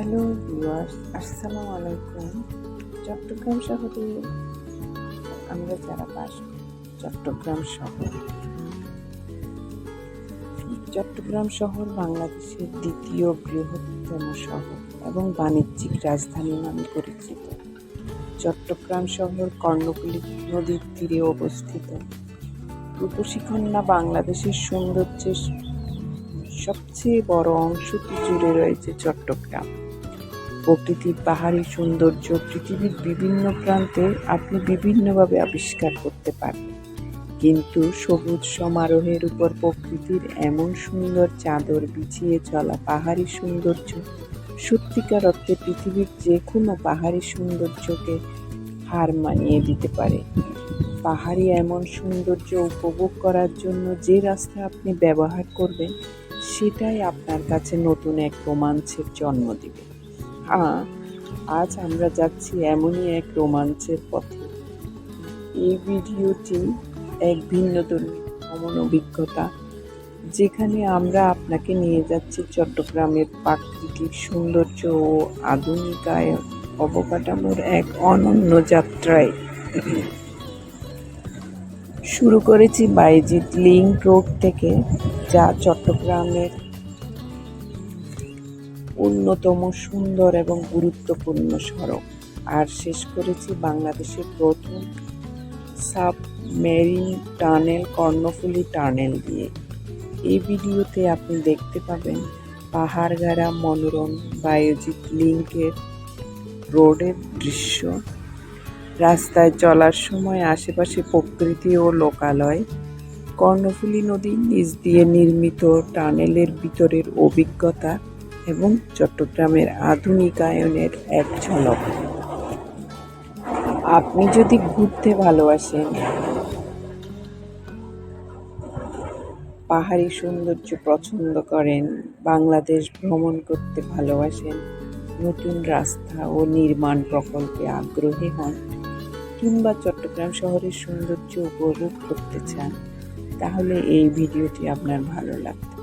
Hello viewers, আসসালামু আলাইকুম। চট্টগ্রাম শহরে আমরা যারা বাস চট্টগ্রাম শহর। চট্টগ্রাম শহর বাংলাদেশের দ্বিতীয় বৃহত্তম শহর এবং বাণিজ্যিক রাজধানী নামে পরিচিত। চট্টগ্রাম শহর কর্ণফুলী নদীর তীরে অবস্থিত। রূপসী কন্যা বাংলাদেশের সৌন্দর্যের সবচেয়ে বড় অংশটি জুড়ে রয়েছে চট্টগ্রাম। প্রকৃতির পাহাড়ি সৌন্দর্য, পৃথিবীর বিভিন্ন প্রান্তে আপনি বিভিন্নভাবে আবিষ্কার করতে পারবেন কিন্তু সবুজ সমারোহের উপর প্রকৃতির এমন সুন্দর চাদর বিছিয়ে চলা পাহাড়ি সৌন্দর্য, সত্যিকার অর্থে পৃথিবীর যে কোনো পাহাড়ি সৌন্দর্যকে হার মানিয়ে দিতে পারে। পাহাড়ি এমন সৌন্দর্য উপভোগ করার জন্য যে রাস্তা আপনি ব্যবহার করবেন, সেটাই আপনার কাছে নতুন এক রোমাঞ্চের জন্ম দিবে। আজ আমরা যাচ্ছি এমনই এক রোমাঞ্চের পথে। এই ভিডিওটি এক ভিন্নধর্মী ভ্রমণ অভিজ্ঞতা, যেখানে আমরা আপনাকে নিয়ে যাচ্ছি চট্টগ্রামের প্রাকৃতিক সৌন্দর্য ও আধুনিকায় অবকাঠামোর এক অনন্য যাত্রায়। শুরু করেছি বাইজিৎ লিঙ্ক রোড থেকে, যা চট্টগ্রামের অন্যতম সুন্দর এবং গুরুত্বপূর্ণ সড়ক। আর শেষ করেছি বাংলাদেশের প্রথম সাবমেরিন টানেল, কর্ণফুলী টানেল দিয়ে। এই ভিডিওতে আপনি দেখতে পাবেন পাহাড়গাড়া মনোরম বায়োজিৎ লিঙ্কের রোডের দৃশ্য। রাস্তায় চলার সময় আশেপাশে প্রকৃতি ও লোকালয়। কর্ণফুলী নদীর নিচ দিয়ে নির্মিত টানেলের ভিতরের অভিজ্ঞতা। এবং চট্টগ্রামের আধুনিকায়নের এক ঝলক। আপনি যদি ঘুরতে ভালোবাসেন, পাহাড়ি সৌন্দর্য পছন্দ করেন, বাংলাদেশ ভ্রমণ করতে ভালোবাসেন, নতুন রাস্তা ও নির্মাণ প্রকল্পে আগ্রহী হন, কিংবা চট্টগ্রাম শহরের সৌন্দর্য উপভোগ করতে চান, তাহলে এই ভিডিওটি আপনার ভালো লাগবে।